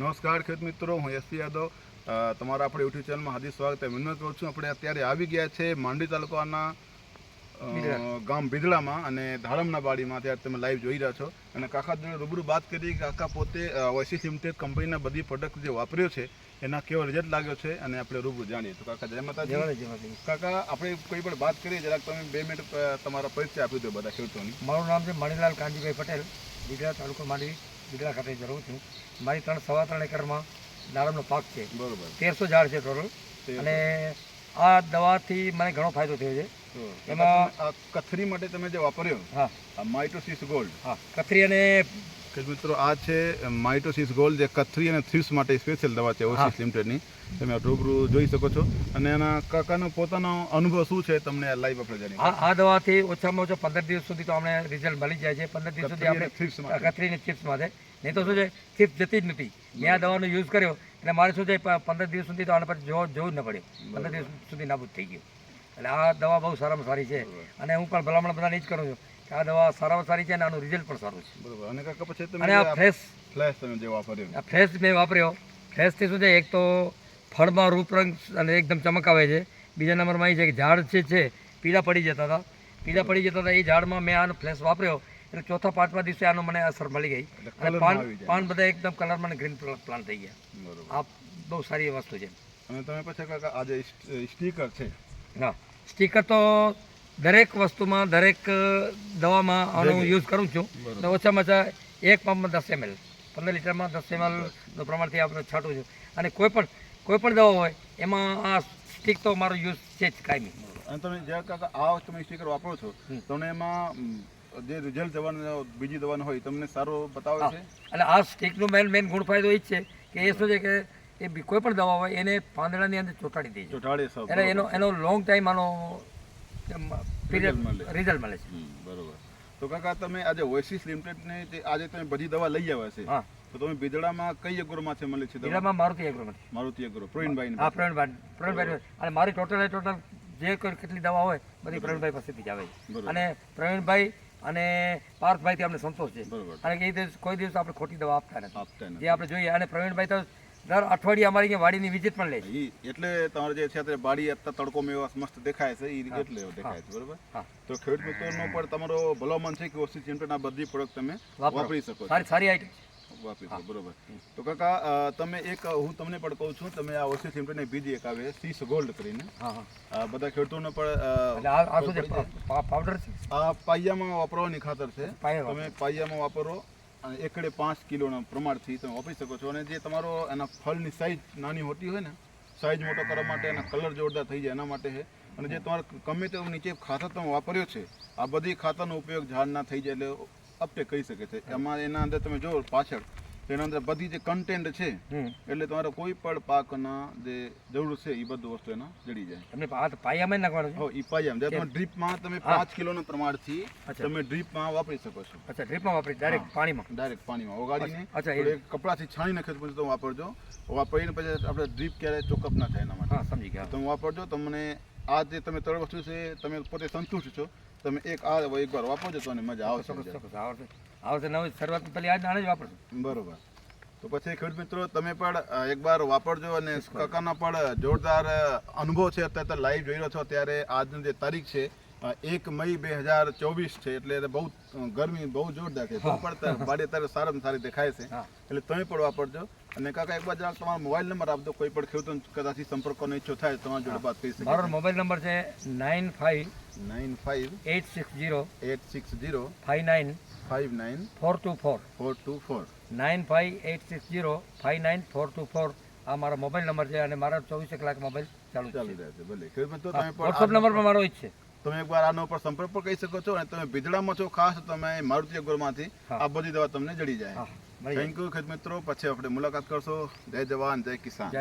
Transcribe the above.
નમસ્કાર ખેડૂત મિત્રો હું એસપી યાદવ. તમારા આપણે યુટ્યુબ ચેનલમાં હાર્દિક સ્વાગત વિનંત કરું છું. આપણે અત્યારે આવી ગયા છે માંડવી તાલુકાના ગામ બિદડામાં અને ધારમના બાડીમાં. અત્યારે તમે લાઈવ જોઈ રહ્યા છો. અને કાકા જોડે રૂબરૂ વાત કરી કાકા પોતે ઓએસિસ લિમિટેડ કંપનીના બધી પ્રોડક્ટ જે વાપર્યો છે એના કેવો રિઝલ્ટ લાગ્યો છે અને આપણે રૂબરૂ જાણીએ. તો કાકા જય માતાજી. કાકા આપણે કોઈ પણ વાત કરીએ જરાક તમે બે મિનિટ તમારા પરિચય આપી દો બધા ખેડૂતોની. મારું નામ છે મણિલાલ કાંજીભાઈ પટેલ બિદડા તાલુકો માંડવી. બિદડા ખાતે જ રહું છું. મારી ત્રણ સવા ત્રણ એકરમાં દાડમનો પાક છે. બરોબર. તેરસો ઝાડ છે ટોટલ અને આ દવાથી મને ઘણો ફાયદો થયો છે. એમાં- કથરી માટે તમે જે વાપર્યો હા. Mitosis gold. હા. કથરી અને કે મિત્રો આ છે માઇટોસિસ ગોલ્ડ જે કથરી અને થ્રીપ્સ માટે સ્પેશિયલ દવા છે ઓસિસ લિમિટેડની. તમે રૂબરૂ જોઈ શકો છો. અને એના કાકાનો પોતાનો અનુભવ શું છે તમને લાઈવ આપણે જાણીએ. આ દવાથી ઓછામાં ઓછા પંદર દિવસ સુધી તો અમને રિઝલ્ટ મળી જાય છે. પંદર દિવસ સુધી કથરી અને આપણે thrips માટે. માટે. નહીં તો શું છે ચિપ્સ જતી જ નથી. મેં આ દવાનો યુઝ કર્યો એટલે મારે શું છે પંદર દિવસ સુધી તો આના પર જોવું ન પડ્યું પંદર દિવસ સુધી નાબૂદ થઈ ગયું. એટલે આ દવા બહુ સારામાં સારી છે. અને હું પણ ભલામણ બધાને જ કરું છું કે આ દવા સારામાં સારી છે અને આનું રિઝલ્ટ પણ સારું છે. બરોબર. અને કાકા પછી અને આ ફ્રેશ ફ્લેશ તમે જે વાપર્યો આ ફ્રેશ મેં વાપર્યો. ફ્રેશથી શું છે એક તો ફળમાં રૂપરંગ અને એકદમ ચમક આવે છે. બીજા નંબરમાં એ છે કે ઝાડ છે છે પીળા પડી જતા હતા. પીળા પડી જતા હતા એ ઝાડમાં મેં આનો ફ્લેશ વાપર્યો. એટલે ચોથા પાંચમા દિવસે આનો મને અસર મળી ગઈ. અને પાન. પાન બધા એકદમ કલરમાં ગ્રીન પ્લાન્ટ થઈ ગયા. બરોબર. આ બહુ સારી વસ્તુ છે. અને તમે પછી કાકા આ જે સ્ટીકર છે હા. સ્ટીકર તો દરેક વસ્તુમાં દરેક દવામાં આનો યુઝ કરું છું. તો ઓછામાં ઓછા એક પંપમાં દસ એમએલ પંદર લીટરમાં દસ એમએલનું પ્રમાણથી આપણે છાંટું છું. અને કોઈ પણ કોઈ પણ દવા હોય એમાં આ સ્ટીક તો મારો યુઝ છે જ કાયમી. અને તમે કાકા આ તમે સ્ટીકર વાપરો છો તમને એમાં જે રિઝલ્ટ જવાનું બીજી દવાનું હોય તમને સારો બતાવે છે? એટલે આ સ્ટીકનું મેન મેન ગુણ ફાયદો એ જ છે કે એ શું છે કે એ બી- કોઈ પણ દવા હોય એને પાંદડાની અંદર ચોંટાડી દે છે એટલે એનો એનો લોંગ ટાઈમ આનો રિઝલ્ટ મળે. છે. બરોબર. તો કાકા તમે આજે ઓએસિસ લિમિટેડની જે આજે તમે બધી દવા લઈ આવ્યા છે. હા. તો તમે બિદડામાં કઈ એગ્રોમાં છે મળે છે બિદડામાં મારુતિ એગ્રોમાંથી મારુતિ અગ્રો પ્રવીણભાઈ હા પ્રવીણભાઈ પ્રવીણભાઈ અને મારી ટોટલ ટોટલ જે કોઈ કેટલી દવા હોય બધી પ્રવીણભાઈ પાસેથી જ આવે છે. અને પ્રવીણભાઈ અને પાર્થભાઈથી અમને સંતોષ છે. અને એ દિવસ કોઈ દિવસ આપણે ખોટી દવા આપતા નથી. જે આપણે જોઈએ. અને પ્રવીણભાઈ તો દર અઠવાડિયે અમારી વાડીની વિઝિટ પણ લે છે. એટલે તમારે જે છે બાડી અત્યારે તડકોમાં એવા મસ્ત દેખાય છે એ એટલે દેખાય છે બરોબર? તો ખેડૂત મિત્રોનો પણ તમારો ભલો મન છે કે લિમિટેડ આ બધી પ્રોડક્ટ તમે વાપરી. શકો સારી સારી આઈટમ વાપરી શકો બરોબર. તો કાકા તમે એક હું તમને પણ કહું છું તમે આ ઓસિસ લિમિટેડની બીજી એક આવે સીસ ગોલ્ડ કરીને. બધા ખેડૂતોને પણ આ પાવડર છે? આ પાયામાં વાપરવાની ખાતર છે. તમે પાયામાં વાપરો એકડે પાંચ કિલોના પ્રમાણથી તમે વાપરી શકો છો. અને જે તમારો એના ફળની સાઈઝ નાની હોતી હોય ને સાઈઝ મોટો કરવા માટે એના કલર જોરદાર થઈ જાય એના માટે છે. અને જે તમારે ગમે તે નીચે ખાતર તમે વાપર્યો છે, આ બધી ખાતરનો ઉપયોગ ઝાડ ના થઈ જાય એટલે અપટેક કરી શકે છે. એમાં એના અંદર તમે જો પાછળ તો એના અંદર બધી જે કન્ટેન્ટ છે એટલે તમારે કોઈ પણ પાકના જે જરૂર છે એ બધું વસ્તુ એના જડી જાય. તમને પાયામાં નાખવાનું હો ઈ પાયામાં. જ્યારે તમે ડ્રીપમાં તમે પાંચ કિલોના પ્રમાણથી. તમે ડ્રીપમાં વાપરી શકો છો. અચ્છા ડ્રીપમાં વાપરી ડાયરેક્ટ પાણીમાં? ડાયરેક્ટ પાણીમાં. ઓગાળીને અચ્છા, એ- કપડાથી છાણી નાખે પછી તમે વાપરજો. વાપરીને પછી આપણે ડ્રીપ ક્યારે ચોકઅપ ના થાય એના માટે. સમજી ગયા. તમે વાપરજો તમને આ જે તમે ત્રણ વસ્તુ છે તમે પોતે સંતુષ્ટ છો તમે એક આ એકવાર વાપરજો તો મજા આવશે ચોક્કસ આવશે. આવડશે નવી શરૂઆત પહેલી આજ જાણે જ વાપરશો. બરોબર. તો પછી ખેડૂત મિત્રો તમે પણ એકવાર વાપરજો અને કાકાના પણ જોરદાર અનુભવ છે. અત્યારે લાઈવ જોઈ રહ્યો છો. ત્યારે આજની જે તારીખ છે એક મઈ બે હજાર ચોવીસ છે. એટલે બહુ ગરમી બહુ જોરદાર છે. તો પણ બાડી અત્યારે સારામાં સારી દેખાય છે. એટલે તમે પણ વાપરજો. અને કાકા એક વાર તમારો મોબાઈલ નંબર આપજો. કોઈ પણ ખેડૂતો કદાચ સંપર્ક કરવાનો ઈચ્છો થાય તમારા જોડે વાત કરી મારો મોબાઈલ નંબર છે nine five nine five eight six zero eight six zero five nine five nine four two four. Four two four. Nine five eight six zero five nine four two four. આ મારો mobile number છે અને મારા ચોવીસે કલાક mobile ચાલુ ચાલુ રહે છે ભલે તમે વોટ્સઅપ નંબર પણ મારો જ છે. તમે એકવાર આનો ઉપર સંપર્ક પણ કહી શકો છો અને તમે ભીજડામાં છો ખાસ તમે મારુતિ અગરમાંથી. આ બધી દવા તમને જડી જાય. થેન્ક યુ ખેત મિત્રો. પછી આપણે મુલાકાત કરશો. જય જવાન જય કિસાન. જય